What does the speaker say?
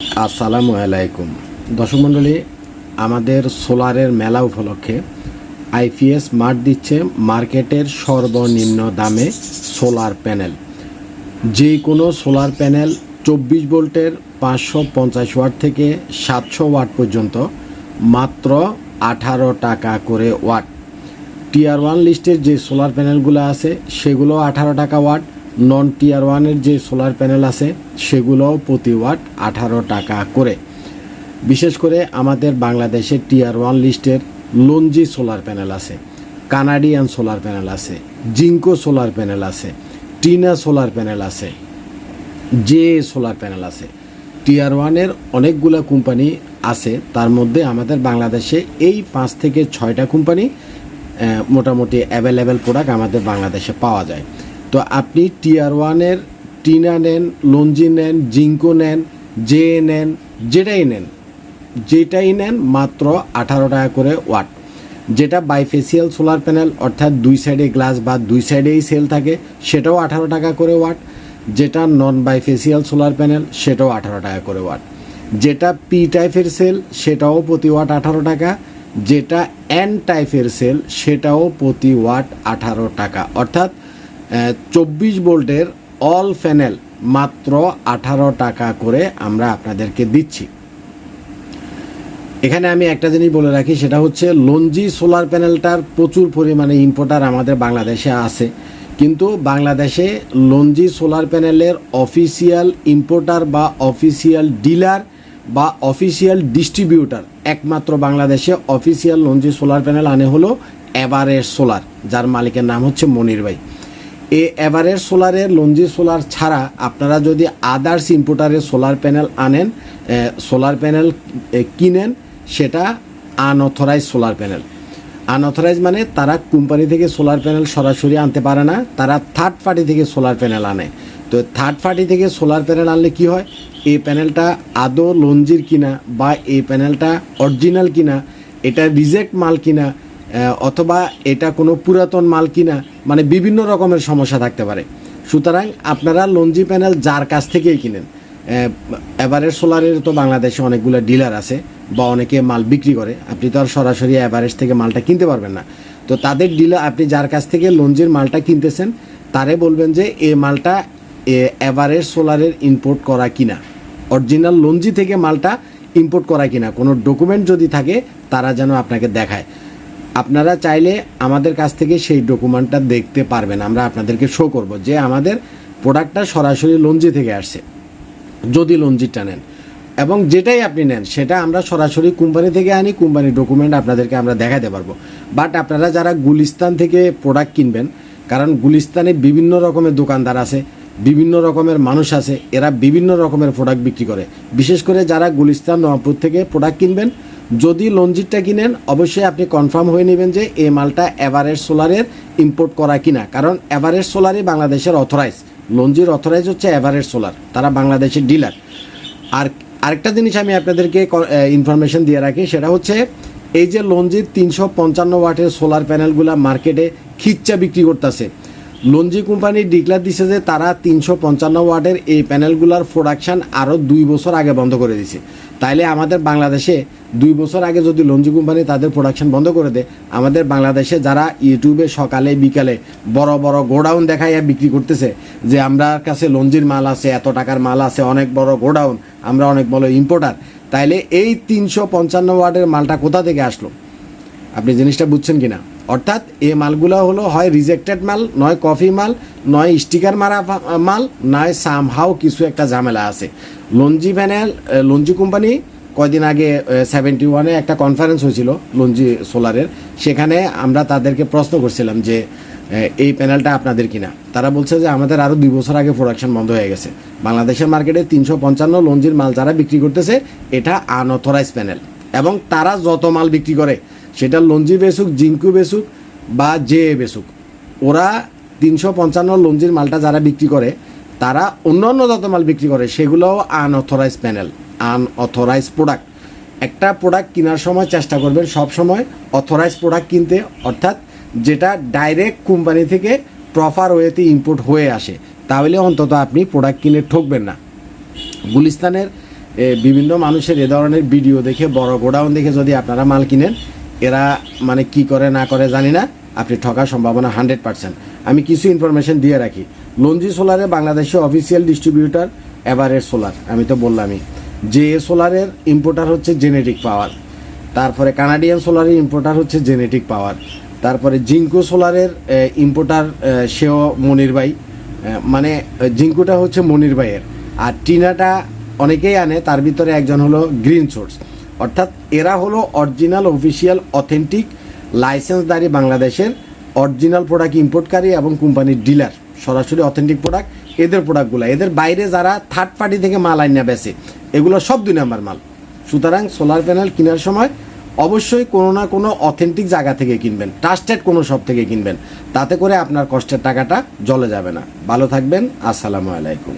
আসসালামু আলাইকুম। দর্শক মণ্ডলী, আমাদের সোলারের মেলা উপলক্ষে আইপিএস মার্ট দিচ্ছে মার্কেটের সর্বনিম্ন দামে সোলার প্যানেল। যে কোনো সোলার প্যানেল চব্বিশ ভোল্টের পাঁচশো পঞ্চাশ ওয়াট থেকে সাতশো ওয়াট পর্যন্ত, মাত্র আঠারো টাকা করে ওয়াট। টিয়ার ওয়ান লিস্টের যে সোলার প্যানেলগুলো আছে, সেগুলো আঠারো টাকা ওয়াট নন টিয়ার ওয়ানের যে সোলার প্যানেল আছে, সেগুলোও প্রতি ওয়াট আঠারো টাকা করে। বিশেষ করে আমাদের বাংলাদেশে টিয়ার ওয়ান লিস্টের লঞ্জি সোলার প্যানেল আছে কানাডিয়ান সোলার প্যানেল আছে জিঙ্কো সোলার প্যানেল আছে টিনা সোলার প্যানেল আছে যে সোলার প্যানেল আছে। টিয়ার ওয়ানের অনেকগুলো কোম্পানি আছে, তার মধ্যে আমাদের বাংলাদেশে এই পাঁচ থেকে ছয়টা কোম্পানি মোটামুটি অ্যাভেলেবেল প্রোডাক্ট আমাদের বাংলাদেশে পাওয়া যায়। তো আপনি টিয়ার ওয়ানের টিনা নেন, লঞ্জি নেন, জিঙ্কো নেন জে নেন, যেটাই নেন যেটাই নেন মাত্র আঠারো টাকা করে ওয়াট। যেটা বাইফেসিয়াল সোলার প্যানেল অর্থাৎ দুই সাইডে গ্লাস বা দুই সাইডেই সেল থাকে, সেটাও আঠারো টাকা করে ওয়াট। যেটা নন বাইফেসিয়াল সোলার প্যানেল সেটাও আঠারো টাকা করে ওয়াট। যেটা পি টাইপের সেল সেটাও প্রতি ওয়াট আঠারো টাকা। যেটা এন টাইপের সেল সেটাও প্রতি ওয়াট আঠারো টাকা। অর্থাৎ চব্বিশ ভোল্টের অল প্যানেল মাত্র আঠারো টাকা করে আমরা আপনাদেরকে দিচ্ছি। এখানে আমি একটা জিনিস বলে রাখি, সেটা হচ্ছে লঞ্জি সোলার প্যানেলটার প্রচুর পরিমাণে ইম্পোর্টার আমাদের বাংলাদেশে আছে। কিন্তু বাংলাদেশে লঞ্জি সোলার প্যানেলের অফিসিয়াল ইম্পোর্টার বা অফিসিয়াল ডিলার বা অফিসিয়াল ডিস্ট্রিবিউটার একমাত্র বাংলাদেশে অফিসিয়াল লঞ্জি সোলার প্যানেল আনে হলো এভারেস্ট সোলার যার মালিকের নাম হচ্ছে মনির ভাই। এ এভারের সোলারের লঞ্জি সোলার ছাড়া আপনারা যদি আদার্স ইম্পোর্টারের সোলার প্যানেল আনেন সোলার প্যানেল কিনেন, সেটা আনঅথরাইজ সোলার প্যানেল। আনঅথরাইজ মানে তারা কোম্পানি থেকে সোলার প্যানেল সরাসরি আনতে পারে না, তারা থার্ড পার্টি থেকে সোলার প্যানেল আনে। তো থার্ড পার্টি থেকে সোলার প্যানেল আনলে কি হয়? এই প্যানেলটা আদৌ লঞ্জির কিনা বা এই প্যানেলটা অরিজিনাল কিনা, এটা রিজেক্ট মাল কিনা অথবা এটা কোনো পুরাতন মাল কিনা মানে বিভিন্ন রকমের সমস্যা থাকতে পারে। সুতরাং আপনারা লঞ্জি প্যানেল যার কাছ থেকেই কিনেন এভারেজ সোলারের তো বাংলাদেশে অনেকগুলো ডিলার আছে বা অনেকে মাল বিক্রি করে, আপনি তো আর সরাসরি অ্যাভারেজ থেকে মালটা কিনতে পারবেন না। তো তাদের ডিলার, আপনি যার কাছ থেকে লঞ্জির মালটা কিনতেছেন, তারে বলবেন যে এ মালটা অ্যাভারেজ সোলারের ইম্পোর্ট করা কিনা। অরিজিনাল লঞ্জি থেকে মালটা ইম্পোর্ট করা কিনা। কোনো ডকুমেন্ট যদি থাকে, তারা যেন আপনাকে দেখায়। আপনারা চাইলে আমাদের কাছ থেকে সেই ডকুমেন্টটা দেখতে পারবেন। আমরা আপনাদেরকে শো করব যে আমাদের প্রোডাক্টটা সরাসরি লঞ্জি থেকে আসছে, যদি লঞ্জিটা নেন। এবং যেটাই আপনি নেন, সেটা আমরা সরাসরি কোম্পানি থেকে আনি কোম্পানির ডকুমেন্ট আপনাদেরকে আমরা দেখাতে পারব। বাট আপনারা যারা গুলিস্তান থেকে প্রোডাক্ট কিনবেন, কারণ গুলিস্তানে বিভিন্ন রকমের দোকানদার আছে, বিভিন্ন রকমের মানুষ আছে, এরা বিভিন্ন রকমের প্রোডাক্ট বিক্রি করে। বিশেষ করে যারা গুলিস্তান নবাবপুর থেকে প্রোডাক্ট কিনবেন যদি লঞ্জিটটা কিনেন, অবশ্যই আপনি কনফার্ম হয়ে নেবেন যে এই মালটা এভারেজ সোলারের ইম্পোর্ট করা কিনা। কারণ এভারেজ সোলারই বাংলাদেশের অথরাইজ লঞ্জির অথরাইজ হচ্ছে এভারেজ সোলার তারা বাংলাদেশের ডিলার আর আরেকটা জিনিস আমি আপনাদেরকে ইনফরমেশন দিয়ে রাখি, সেটা হচ্ছে এই যে লঞ্জির তিনশো পঞ্চান্ন ওয়াটের সোলার প্যানেলগুলা মার্কেটে খিচ্চা বিক্রি করতেছে। লঞ্জি কোম্পানি ডিক্লার দিছে যে তারা তিনশো পঞ্চান্ন ওয়াটের এই প্যানেলগুলোর প্রোডাকশান আরও দুই বছর আগে বন্ধ করে দিছে। তাইলে আমাদের বাংলাদেশে দুই বছর আগে যদি লঞ্জি কোম্পানি তাদের প্রোডাকশন বন্ধ করে দেয়, আমাদের বাংলাদেশে যারা ইউটিউবে সকালে, বিকালে বড় বড় গোডাউন দেখাইয়া বিক্রি করতেছে, যে আমরা কাছে লঞ্জির মাল আছে, এত টাকার মাল আছে, অনেক বড় গোডাউন, আমরা অনেক বড় ইম্পোর্টার তাইলে এই তিনশো পঞ্চান্ন ওয়ার্ডের মালটা কোথা থেকে আসলো? আপনি জিনিসটা বুঝছেন কিনা? অর্থাৎ এই মালগুলো হলো, হয় রিজেক্টেড মাল, নয় কফি মাল, নয় স্টিকার মারা মাল, নয় সামহাও কিছু একটা ঝামেলা আছে। লঞ্জি প্যানেল লঞ্জি কোম্পানি কয়দিন আগে সেভেন্টি ওয়ানে একটা কনফারেন্স হয়েছিল, লঞ্জি সোলারের সেখানে আমরা তাদেরকে প্রশ্ন করছিলাম যে এই প্যানেলটা আপনাদের কিনা? তারা বলছে যে, আমাদের আরও দুই বছর আগে প্রোডাকশন বন্ধ হয়ে গেছে। বাংলাদেশের মার্কেটে তিনশো পঞ্চান্ন লঞ্জির মাল যারা বিক্রি করতেছে, এটা আনঅথরাইজ প্যানেল এবং তারা যত মাল বিক্রি করে সেটা লঞ্জি বেসুক জিঙ্কু বেসুক বা জে বেসুক ওরা তিনশো পঞ্চান্ন লঞ্জির মালটা যারা বিক্রি করে, তারা অন্য অন্য যত মাল বিক্রি করে, সেগুলোও আনঅথরাইজ প্যানেল আনঅথরাইজ প্রোডাক্ট একটা প্রোডাক্ট কেনার সময় চেষ্টা করবেন সব সময় অথরাইজ প্রোডাক্ট কিনতে, অর্থাৎ যেটা ডাইরেক্ট কোম্পানি থেকে প্রপার ওয়েতে ইম্পোর্ট হয়ে আসে। তাহলে অন্তত আপনি প্রোডাক্ট কিনে ঠকবেন না। গুলিস্তানের বিভিন্ন মানুষের এ ধরনের ভিডিও দেখে, বড় গোডাউন দেখে যদি আপনারা মাল কিনেন এরা মানে কি করে, না করে জানি না। আপনি ঠকার সম্ভাবনা হান্ড্রেড পার্সেন্ট। আমি কিছু ইনফরমেশন দিয়ে রাখি। লঞ্জি সোলারে বাংলাদেশে অফিসিয়াল ডিস্ট্রিবিউটার এভারের সোলার, আমি তো বললামই। যে সোলারের ইম্পোর্টার হচ্ছে জেনেটিক পাওয়ার তারপরে কানাডিয়ান সোলারের ইম্পোর্টার হচ্ছে জেনেটিক পাওয়ার তারপরে জিঙ্কু সোলারের ইম্পোর্টার সেও মনির ভাই। মানে জিঙ্কুটা হচ্ছে মনির ভাইয়ের। আর টিনাটা অনেকেই আনে, তার ভিতরে একজন হলো গ্রিন সোর্স অর্থাৎ এরা হলো অরিজিনাল অফিসিয়াল অথেন্টিক লাইসেন্সদারি বাংলাদেশের অরিজিনাল প্রোডাক্ট ইম্পোর্টকারী এবং কোম্পানির ডিলার সরাসরি অথেন্টিক প্রোডাক্ট এদের প্রোডাক্টগুলো এদের বাইরে যারা থার্ড পার্টি থেকে মাল আইনা বেচে, এগুলো সব দুই নাম্বার মাল। সুতরাং সোলার প্যানেল কেনার সময় অবশ্যই কোনো না কোনো অথেন্টিক জায়গা থেকে কিনবেন ট্রাস্টেড কোনো শপ থেকে কিনবেন। তাতে করে আপনার কষ্টের টাকাটা জলে যাবে না। ভালো থাকবেন, আসসালামু আলাইকুম।